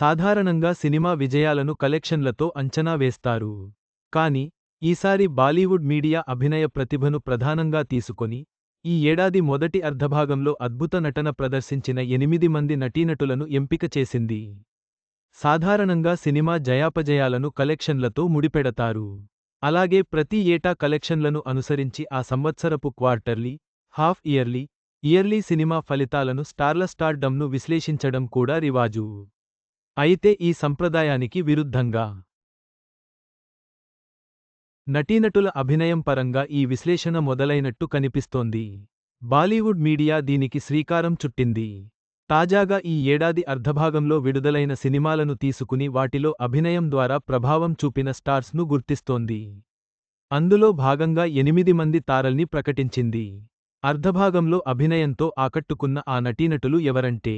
సాధారణంగా సినిమా విజయాలను కలెక్షన్లతో అంచనా వేస్తారు. కాని ఈసారి బాలీవుడ్ మీడియా అభినయ ప్రతిభను ప్రధానంగా తీసుకొని ఈ ఏడాది మొదటి అర్ధభాగంలో అద్భుత నటన ప్రదర్శించిన ఎనిమిది మంది నటీనటులను ఎంపిక చేసింది. సాధారణంగా సినిమా జయాపజయాలను కలెక్షన్లతో ముడిపెడతారు. అలాగే ప్రతి ఏటా కలెక్షన్లను అనుసరించి ఆ సంవత్సరపు quarterly half yearly yearly cinema ఫలితాలను స్టార్ల స్టార్డమ్ను విశ్లేషించడం కూడా రివాజు. అయితే ఈ సంప్రదాయానికి విరుద్ధంగా నటీనటుల అభినయం పరంగా ఈ విశ్లేషణ మొదలైనట్టు కనిపిస్తోంది. బాలీవుడ్ మీడియా దీనికి శ్రీకారం చుట్టింది. తాజాగా ఈ ఏడాది అర్ధభాగంలో విడుదలైన సినిమాలను తీసుకుని వాటిలో అభినయం ద్వారా ప్రభావం చూపిన స్టార్స్ను గుర్తిస్తోంది. అందులో భాగంగా ఎనిమిది మంది తారల్ని ప్రకటించింది. అర్ధభాగంలో అభినయంతో ఆకట్టుకున్న ఆ నటీనటులు ఎవరంటే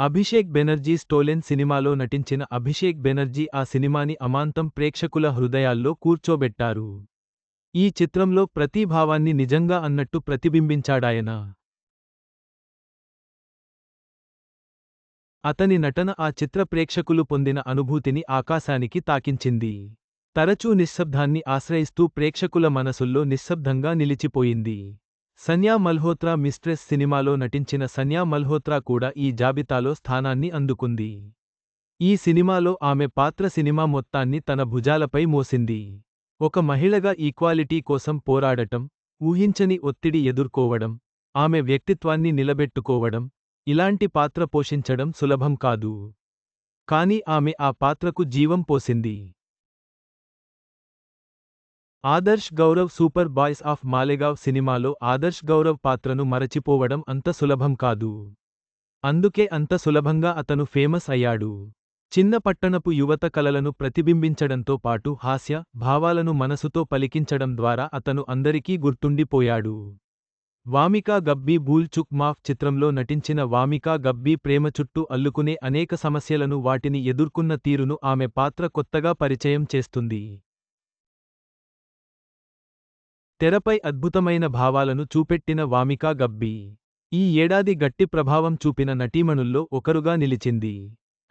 అభిషేక్ బెనర్జీ స్టోలెన్ సినిమాలో నటించిన అభిషేక్ బెనర్జీ ఆ సినిమాని అమాంతం ప్రేక్షకుల హృదయాల్లో కూర్చోబెట్టారు. ఈ చిత్రంలో ప్రతి భావాన్ని నిజంగా అన్నట్టు ప్రతిబింబించాడాయన. అతని నటన ఆ చిత్ర ప్రేక్షకులు పొందిన అనుభూతిని ఆకాశానికి తాకించింది. తరచూ నిశ్శబ్దాన్ని ఆశ్రయిస్తూ ప్రేక్షకుల మనసుల్లో నిశ్శబ్దంగా నిలిచిపోయింది. సన్యా మల్హోత్రా మిస్ట్రెస్ సినిమాలో నటించిన సన్యా మల్హోత్రా కూడా ఈ జాబితాలో స్థానాన్ని అందుకుంది. ఈ సినిమాలో ఆమె పాత్ర సినిమా మొత్తాన్ని తన భుజాలపై మోసింది. ఒక మహిళగా ఈక్వాలిటీ కోసం పోరాడటం ఊహించని ఒత్తిడి ఎదుర్కోవడం ఆమె వ్యక్తిత్వాన్ని నిలబెట్టుకోవడం ఇలాంటి పాత్ర పోషించడం సులభం కాదు. కాని ఆమె ఆ పాత్రకు జీవం పోసింది. Adarsh Gourav super boys of Malegaon సినిమాలో ఆదర్శ్ గౌరవ్ పాత్రను మరచిపోవడం అంత సులభం కాదు. అందుకే అంత సులభంగా అతను ఫేమస్ అయ్యాడు. చిన్న పట్టణపు యువత కలలను ప్రతిబింబించడంతో పాటు హాస్య భావాలను మనసుతో పలికించడం ద్వారా అతను అందరికీ గుర్తుండిపోయాడు. వామికా గబ్బీ భూల్ చుక్ మాఫ్ చిత్రంలో నటించిన వామికా గబ్బీ ప్రేమ చుట్టూ అల్లుకునే అనేక సమస్యలను వాటిని ఎదుర్కొన్న తీరును ఆమె పాత్ర కొత్తగా పరిచయం చేస్తుంది. తెరపై అద్భుతమైన భావాలను చూపెట్టిన వామికా గబ్బీ. ఈ ఏడాది గట్టి ప్రభావం చూపిన నటీమణుల్లో ఒకరుగా నిలిచింది.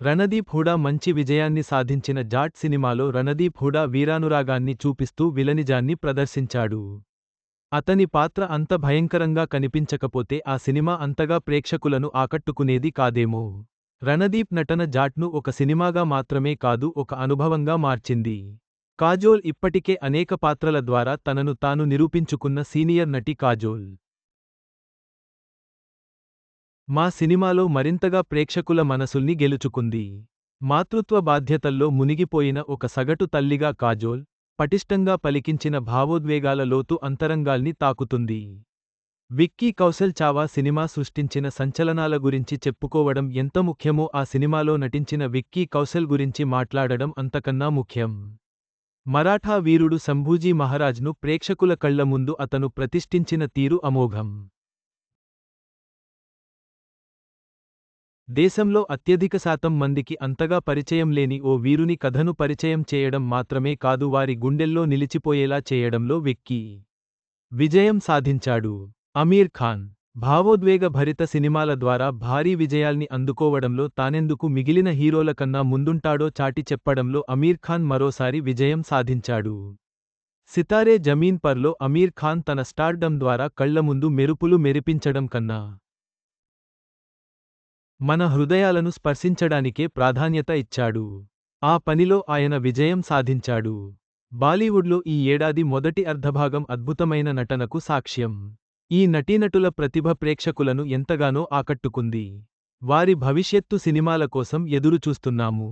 రణదీప్ హుడా మంచి విజయాన్ని సాధించిన జాట్ సినిమాలో రణదీప్ హుడా వీరానురాగాన్ని చూపిస్తూ విలనిజాన్ని ప్రదర్శించాడు. అతని పాత్ర అంత భయంకరంగా కనిపించకపోతే ఆ సినిమా అంతగా ప్రేక్షకులను ఆకట్టుకునేది కాదేమో. రణదీప్ నటన జాట్ను ఒక సినిమాగా మాత్రమే కాదు ఒక అనుభవంగా మార్చింది. కాజోల్ ఇప్పటికే అనేక పాత్రల ద్వారా తనను తాను నిరూపించుకున్న సీనియర్ నటి కాజోల్. మా సినిమాలో మరింతగా ప్రేక్షకుల మనసుల్ని గెలుచుకుంది. మాతృత్వ బాధ్యతల్లో మునిగిపోయిన ఒక సగటు తల్లిగా కాజోల్ పటిష్టంగా పలికించిన భావోద్వేగాల లోతు అంతరంగాల్ని తాకుతుంది. విక్కీ కౌశల్ చావా సినిమా సృష్టించిన సంచలనాల గురించి చెప్పుకోవడం ఎంత ముఖ్యమో ఆ సినిమాలో నటించిన విక్కీ కౌశల్ గురించి మాట్లాడడం అంతకన్నా ముఖ్యం. మరాఠా వీరుడు సంభూజీ మహారాజ్ను ప్రేక్షకుల కళ్ళ ముందు అతను ప్రతిష్ఠించిన తీరు అమోఘం. దేశంలో అత్యధిక శాతం మందికి అంతగా పరిచయం లేని ఓ వీరుని కథను పరిచయం చేయడం మాత్రమే కాదు వారి గుండెల్లో నిలిచిపోయేలా చేయడంలో వెక్కి. విజయం సాధించాడు. అమీర్ ఖాన్ భావోద్వేగ భరిత సినిమాల ద్వారా భారీ విజయాల్ని అందుకోవడంలో తానెందుకు మిగిలిన హీరోల కన్నా ముందుంటాడో చాటి చెప్పడంలో అమీర్ ఖాన్ మరోసారి విజయం సాధించాడు. సితారే జమీన్ పర్లో అమీర్ ఖాన్ తన స్టార్డమ్ ద్వారా కళ్ళముందు మెరుపులు మెరిపించడం కన్నా మన హృదయాలను స్పర్శించడానికే ప్రాధాన్యత ఇచ్చాడు. ఆ పనిలో ఆయన విజయం సాధించాడు. బాలీవుడ్లో ఈ ఏడాది మొదటి అర్ధభాగం అద్భుతమైన నటనకు సాక్ష్యం. ఈ నటీనటుల ప్రతిభ ప్రేక్షకులను ఎంతగానో ఆకట్టుకుంది. వారి భవిష్యత్తు సినిమాల కోసం ఎదురుచూస్తున్నాము.